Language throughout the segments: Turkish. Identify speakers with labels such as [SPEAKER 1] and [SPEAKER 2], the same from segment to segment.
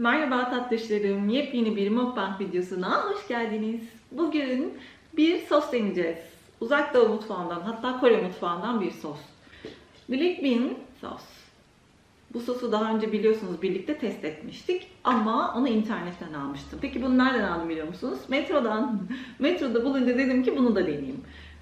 [SPEAKER 1] Merhaba tatlışlarım. Yepyeni bir mukbang videosuna hoş geldiniz. Bugün bir sos deneyeceğiz. Uzak Doğu mutfağından hatta Kore mutfağından bir sos. Bean sos. Bu sosu daha önce biliyorsunuz birlikte test etmiştik ama onu internetten almıştım. Peki bunu nereden aldım biliyor musunuz? Metrodan. Metroda bulunca dedim ki bunu da deneyeyim.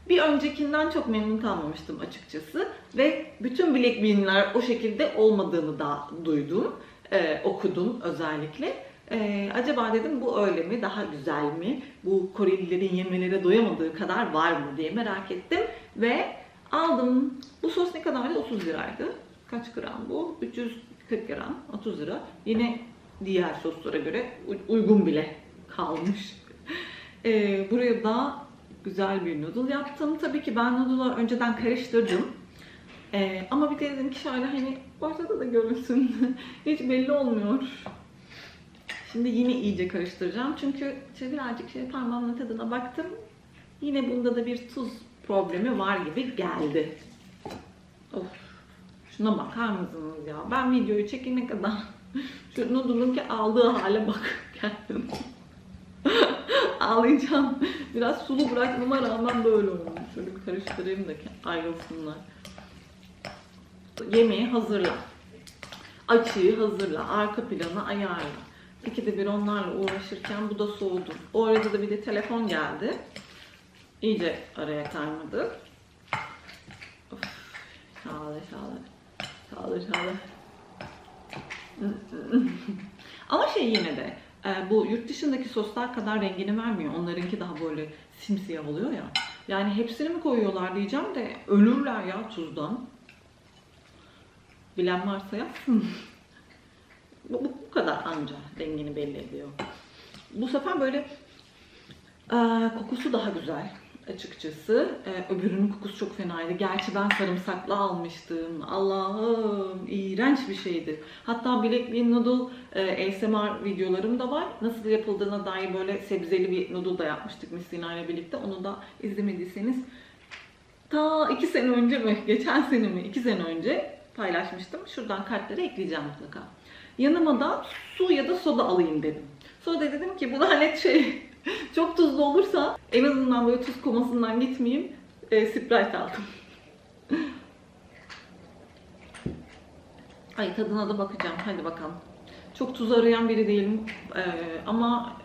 [SPEAKER 1] Bir öncekinden çok memnun kalmamıştım açıkçası ve bütün Black Bean'ler o şekilde olmadığını da duydum, Ee, okudum özellikle. Ee, acaba dedim bu öyle mi, daha güzel mi, bu Korelilerin yemelere doyamadığı kadar var mı diye merak ettim ve aldım. Bu sos ne kadardı? 30 liraydı. Kaç gram bu? 340 gram, 30 lira. Yine diğer soslara göre uygun bile kalmış. Ee, buraya da güzel bir noodle yaptım. Tabii ki ben noodle'ı önceden karıştırdım. Ee, ama bir de dedim ki şöyle hani ortada da görünsün. Hiç belli olmuyor. Şimdi yine iyice karıştıracağım. Çünkü şöyle birazcık şey parmağımla tadına baktım. Yine bunda da bir tuz problemi var gibi geldi. Of. Şuna bakar mısınız ya? Ben videoyu çekene kadar şu noodle'ın ki aldığı hale bak. Kendim. Ağlayacağım. Biraz sulu bırakmama rağmen böyle olmuş. Şöyle bir karıştırayım da ayrılsınlar. Yemeği hazırla. Açıyı hazırla. Arka planı ayarla. İkide bir onlarla uğraşırken bu da soğudu. O arada da bir de telefon geldi. İyice araya kaymadı. Of. Şahane şahane. Şahane şahane. Ama şey yine de e, bu yurt dışındaki soslar kadar rengini vermiyor. Onlarınki daha böyle simsiyah oluyor ya. Yani hepsini mi koyuyorlar diyeceğim de ölürler ya tuzdan. Bilen varsa yapsın. bu, bu, bu kadar anca rengini belli ediyor. Bu sefer böyle e, kokusu daha güzel açıkçası. E, öbürünün kokusu çok fenaydı. Gerçi ben sarımsaklı almıştım. Allah'ım iğrenç bir şeydi. Hatta Bean Noodle e, ASMR videolarım da var. Nasıl yapıldığına dair böyle sebzeli bir noodle da yapmıştık Missina ile birlikte. Onu da izlemediyseniz ta iki sene önce mi, geçen sene mi, iki sene önce paylaşmıştım. Şuradan kartları ekleyeceğim mutlaka. Yanıma da su ya da soda alayım dedim. Sonra da dedim ki bu lanet şey çok tuzlu olursa en azından böyle tuz komasından gitmeyeyim. E, Sprite aldım. Ay tadına da bakacağım. Hadi bakalım. Çok tuz arayan biri değilim. E, ama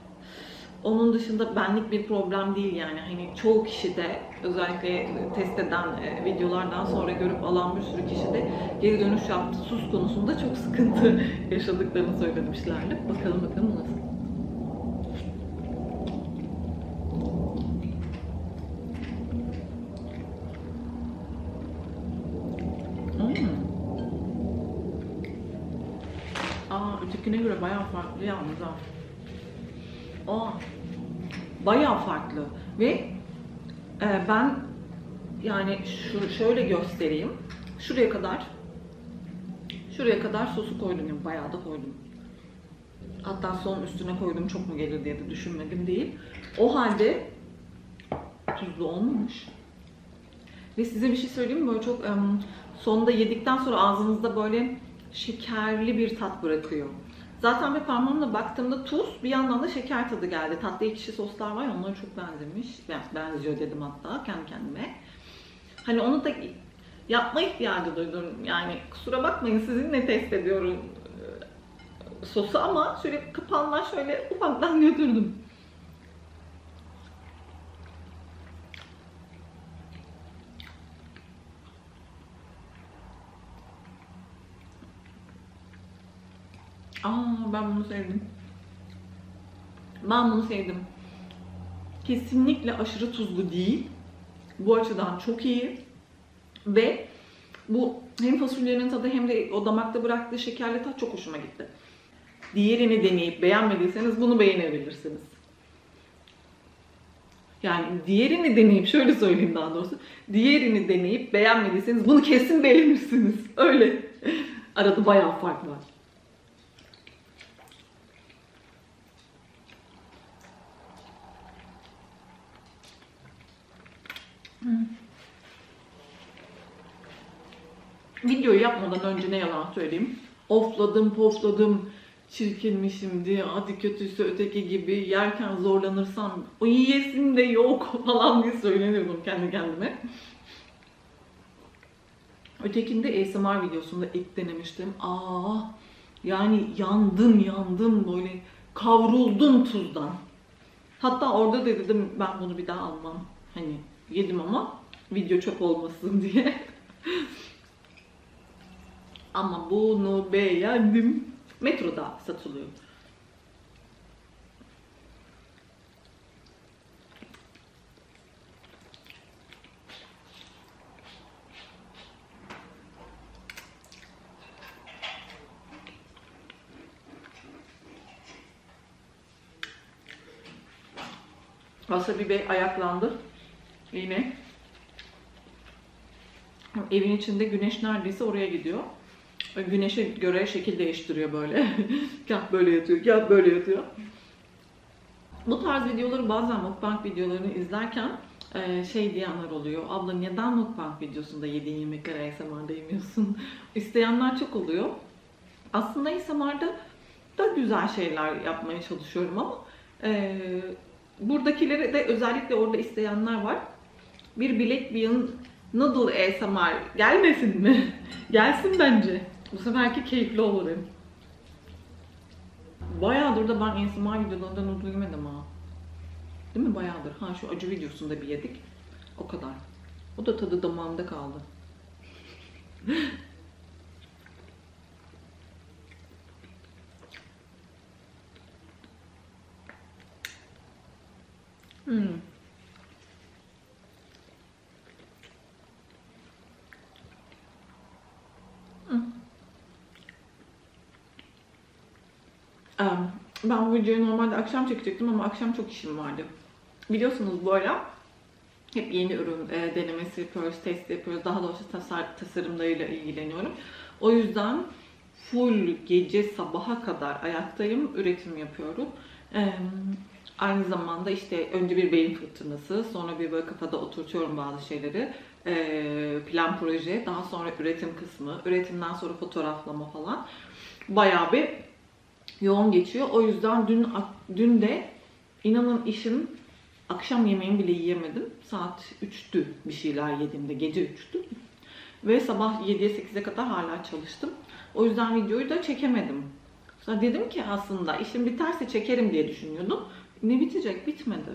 [SPEAKER 1] onun dışında benlik bir problem değil yani. Hani çoğu kişi de özellikle test eden e, videolardan sonra görüp alan bir sürü kişi de geri dönüş yaptı. Sus konusunda çok sıkıntı yaşadıklarını söylemişlerdi. Bakalım bakalım nasıl. Hmm. Ötekine göre bayağı farklı yalnız ha. Aa, bayağı farklı ve e, ben yani şu şöyle göstereyim. Şuraya kadar şuraya kadar sosu koydum yani bayağı da koydum. Hatta son üstüne koydum çok mu gelir diye de düşünmedim değil. O halde tuzlu olmamış. Ve size bir şey söyleyeyim mi? Böyle çok em, sonunda yedikten sonra ağzınızda böyle şekerli bir tat bırakıyor. Zaten bir parmağımla baktığımda tuz, bir yandan da şeker tadı geldi. Tatlı ekşi soslar var ya, onlara çok benzemiş. Ben, benziyor dedim hatta kendi kendime. Hani onu da yapma ihtiyacı duydum. Yani kusura bakmayın sizinle test ediyorum e, sosu ama şöyle kapağından şöyle ufaktan götürdüm. Aa ben bunu sevdim. Ben bunu sevdim. Kesinlikle aşırı tuzlu değil. Bu açıdan çok iyi. Ve bu hem fasulyenin tadı hem de o damakta bıraktığı şekerli tat çok hoşuma gitti. Diğerini deneyip beğenmediyseniz bunu beğenebilirsiniz. Yani diğerini deneyip şöyle söyleyeyim daha doğrusu. Diğerini deneyip beğenmediyseniz bunu kesin beğenirsiniz. Öyle. Arada bayağı fark var. Videoyu yapmadan önce ne yalan söyleyeyim. Ofladım, pofladım, çirkinmişim diye hadi kötüyse öteki gibi yerken zorlanırsam o yiyesim de yok falan diye söyleniyordum kendi kendime. Ötekinde ASMR videosunda ilk denemiştim. Aa yani yandım yandım böyle kavruldum tuzdan. Hatta orada da dedim ben bunu bir daha almam. Hani yedim ama video çöp olmasın diye. ama bunu beğendim. Metroda satılıyor. Wasabi Bey ayaklandı. Yine. Evin içinde güneş neredeyse oraya gidiyor. Güneşe göre şekil değiştiriyor böyle. kah böyle yatıyor, kah böyle yatıyor. Bu tarz videoları bazen mukbang videolarını izlerken e, şey diyenler oluyor. Abla neden mukbang videosunda yediğin yemekleri ASMR'da yemiyorsun? İsteyenler çok oluyor. Aslında ASMR'da da güzel şeyler yapmaya çalışıyorum ama e, buradakileri de özellikle orada isteyenler var. Bir Black Bean Noodle ASMR gelmesin mi? Gelsin bence. Bu seferki keyifli olur. Bayağıdır da ben ASMR videolarında noodle yemedim ha. Değil mi bayağıdır? Ha şu acı videosunda bir yedik. O kadar. O da tadı damağımda kaldı. Hmm. Ben bu videoyu normalde akşam çekecektim ama akşam çok işim vardı. Biliyorsunuz bu ara hep yeni ürün e, denemesi yapıyoruz, test yapıyoruz. Daha doğrusu tasar, tasarımlarıyla ilgileniyorum. O yüzden full gece sabaha kadar ayaktayım, üretim yapıyorum. Aynı zamanda işte önce bir beyin fırtınası, sonra bir böyle kafada oturtuyorum bazı şeyleri. Ee, plan proje, daha sonra üretim kısmı, üretimden sonra fotoğraflama falan. Bayağı bir yoğun geçiyor. O yüzden dün dün de inanın işim akşam yemeğimi bile yiyemedim. Saat 3'tü bir şeyler yediğimde, gece 3'tü. Ve sabah 7'ye 8'e kadar hala çalıştım. O yüzden videoyu da çekemedim. Sonra dedim ki aslında işim biterse çekerim diye düşünüyordum. Ne bitecek? Bitmedi.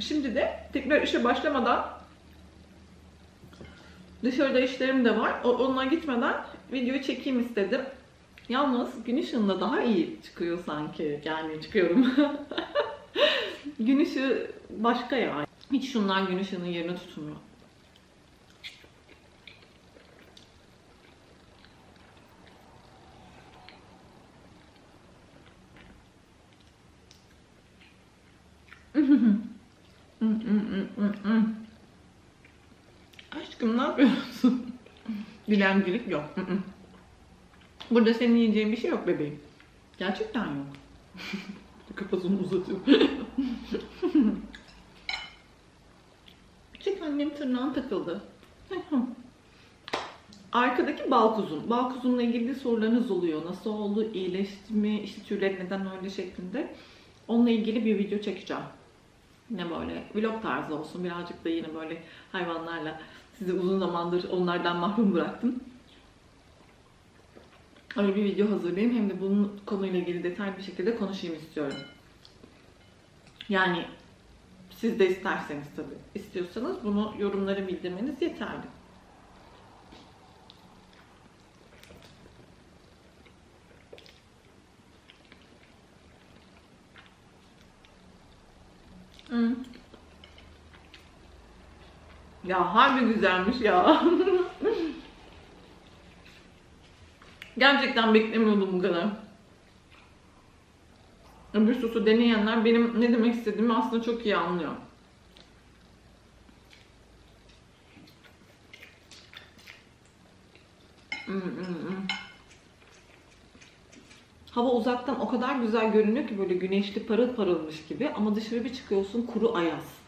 [SPEAKER 1] Şimdi de tekrar işe başlamadan dışarıda işlerim de var. O- Onunla gitmeden videoyu çekeyim istedim. Yalnız gün ışığında daha iyi çıkıyor sanki. Yani çıkıyorum. gün ışığı başka ya. Hiç şunlar gün ışığının yerini tutmuyor. Aşkım ne yapıyorsun? Dilencilik yok. Burada senin yiyeceğin bir şey yok bebeğim. Gerçekten yok. Kafasını uzatıyor. Çek annem tırnağın takıldı. Arkadaki bal kuzum. Bal kuzumla ilgili sorularınız oluyor. Nasıl oldu? İyileşti mi? İşte tüyleri neden öyle şeklinde. Onunla ilgili bir video çekeceğim. Yine böyle vlog tarzı olsun. Birazcık da yine böyle hayvanlarla sizi uzun zamandır onlardan mahrum bıraktım. Öyle bir video hazırlayayım. Hem de bunun konuyla ilgili detaylı bir şekilde konuşayım istiyorum. Yani siz de isterseniz tabii. istiyorsanız bunu yorumlara bildirmeniz yeterli. Hmm. Ya harbi güzelmiş ya. Gerçekten beklemiyordum bu kadar. Bir sosu deneyenler benim ne demek istediğimi aslında çok iyi anlıyor. Hava uzaktan o kadar güzel görünüyor ki böyle güneşli parıl parılmış gibi ama dışarı bir çıkıyorsun kuru ayaz.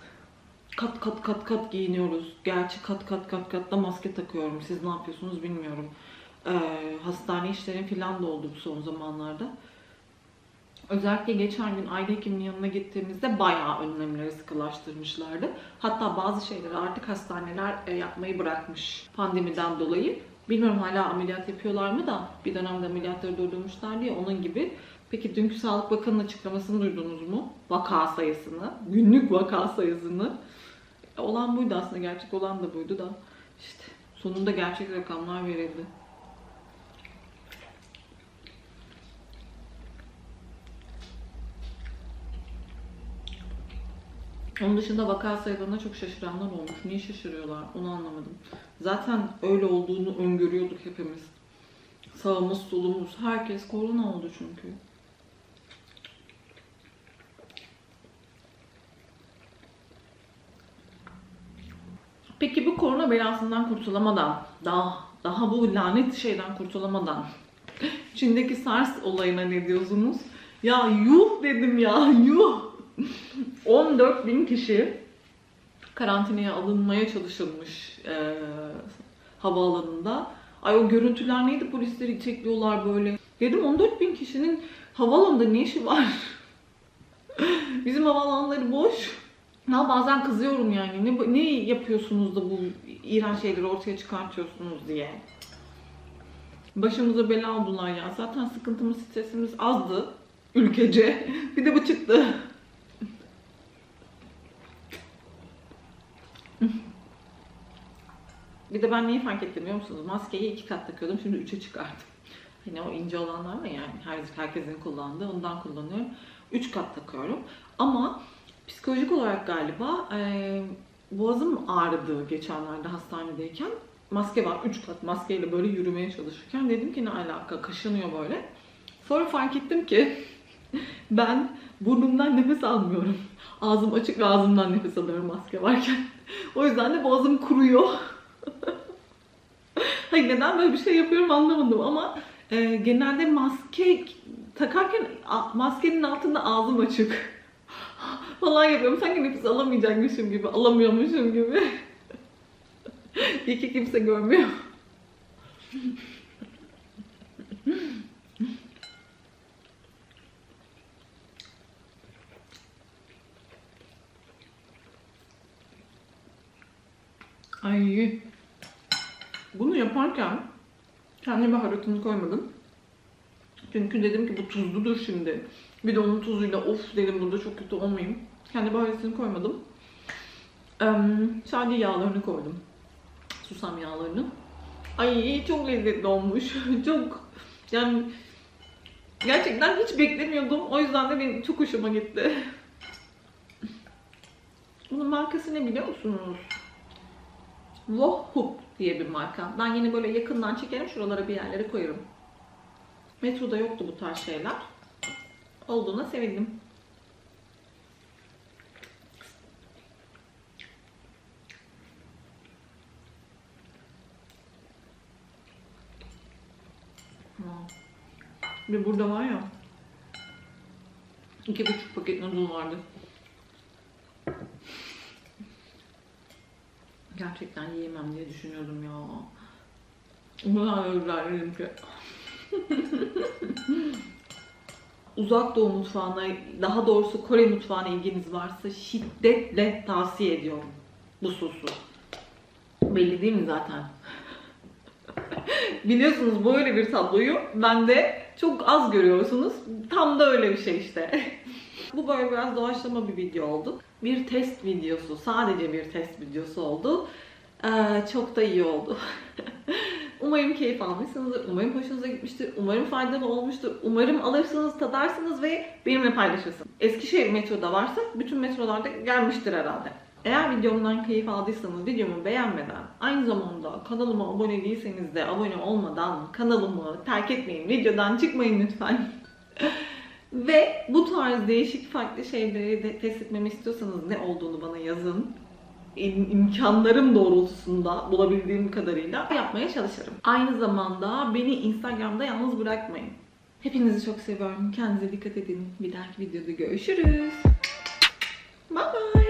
[SPEAKER 1] Kat kat kat kat giyiniyoruz. Gerçi kat kat kat kat da maske takıyorum. Siz ne yapıyorsunuz bilmiyorum. Ee, hastane işlerim falan da oldu bu son zamanlarda. Özellikle geçen gün aile hekiminin yanına gittiğimizde bayağı önlemleri sıkılaştırmışlardı. Hatta bazı şeyleri artık hastaneler e, yapmayı bırakmış pandemiden dolayı. Bilmiyorum hala ameliyat yapıyorlar mı da bir dönemde ameliyatları durdurmuşlar diye onun gibi. Peki dünkü Sağlık Bakanı'nın açıklamasını duydunuz mu? Vaka sayısını, günlük vaka sayısını. Olan buydu aslında, gerçek olan da buydu da. İşte sonunda gerçek rakamlar verildi. Onun dışında vaka sayılarına çok şaşıranlar olmuş. Niye şaşırıyorlar onu anlamadım. Zaten öyle olduğunu öngörüyorduk hepimiz. Sağımız solumuz herkes korona oldu çünkü. Peki bu korona belasından kurtulamadan, daha daha bu lanet şeyden kurtulamadan Çin'deki SARS olayına ne diyorsunuz? Ya yuh dedim ya yuh. 14 bin kişi karantinaya alınmaya çalışılmış e, havaalanında. Ay o görüntüler neydi polisleri çekliyorlar böyle. Dedim 14 bin kişinin havaalanında ne işi var? Bizim havaalanları boş. Ya bazen kızıyorum yani. Ne, ne yapıyorsunuz da bu iğrenç şeyleri ortaya çıkartıyorsunuz diye. Başımıza bela oldular ya. Zaten sıkıntımız, stresimiz azdı ülkece. Bir de bu çıktı. Bir de ben neyi fark ettim biliyor musunuz? Maskeyi iki kat takıyordum. Şimdi üçe çıkardım. Yine o ince olanlar var yani. Her, herkesin kullandığı. Ondan kullanıyorum. Üç kat takıyorum. Ama psikolojik olarak galiba e, boğazım ağrıdı geçenlerde hastanedeyken. Maske var. Üç kat maskeyle böyle yürümeye çalışırken dedim ki ne alaka? Kaşınıyor böyle. Sonra fark ettim ki ben burnumdan nefes almıyorum. Ağzım açık ve ağzımdan nefes alıyorum maske varken. O yüzden de boğazım kuruyor. Hayır neden böyle bir şey yapıyorum anlamadım ama e, genelde maske takarken maskenin altında ağzım açık falan yapıyorum. Sanki nefes alamayacakmışım gibi, alamıyormuşum gibi. İyi ki kimse görmüyor. Ay. Bunu yaparken kendi baharatını koymadım. Çünkü dedim ki bu tuzludur şimdi. Bir de onun tuzuyla of dedim burada çok kötü olmayayım. Kendi baharatını koymadım. Sadece yağlarını koydum. Susam yağlarını. Ay çok lezzetli olmuş. çok yani gerçekten hiç beklemiyordum. O yüzden de benim çok hoşuma gitti. Bunun markası ne biliyor musunuz? Wohup diye bir marka. Ben yine böyle yakından çekerim. Şuralara bir yerlere koyarım. Metroda yoktu bu tarz şeyler. Olduğuna sevindim. Hmm. Bir burada var ya. iki buçuk paket noodle vardı. Gerçekten yiyemem diye düşünüyordum ya. O kadar övdüler dedim ki. Uzak Doğu mutfağına, daha doğrusu Kore mutfağına ilginiz varsa şiddetle tavsiye ediyorum bu sosu. Belli değil mi zaten? Biliyorsunuz böyle bir tabloyu bende çok az görüyorsunuz. Tam da öyle bir şey işte. Bu böyle biraz doğaçlama bir video oldu. Bir test videosu, sadece bir test videosu oldu. Ee, çok da iyi oldu. umarım keyif almışsınızdır, umarım hoşunuza gitmiştir, umarım faydalı olmuştur, umarım alırsınız, tadarsınız ve benimle paylaşırsınız. Eskişehir metroda varsa bütün metrolarda gelmiştir herhalde. Eğer videomdan keyif aldıysanız videomu beğenmeden, aynı zamanda kanalıma abone değilseniz de abone olmadan kanalımı terk etmeyin, videodan çıkmayın lütfen. Ve bu tarz değişik farklı şeyleri de test etmemi istiyorsanız ne olduğunu bana yazın. İm- imkanlarım doğrultusunda bulabildiğim kadarıyla yapmaya çalışırım. Aynı zamanda beni Instagram'da yalnız bırakmayın. Hepinizi çok seviyorum. Kendinize dikkat edin. Bir dahaki videoda görüşürüz. Bye bye.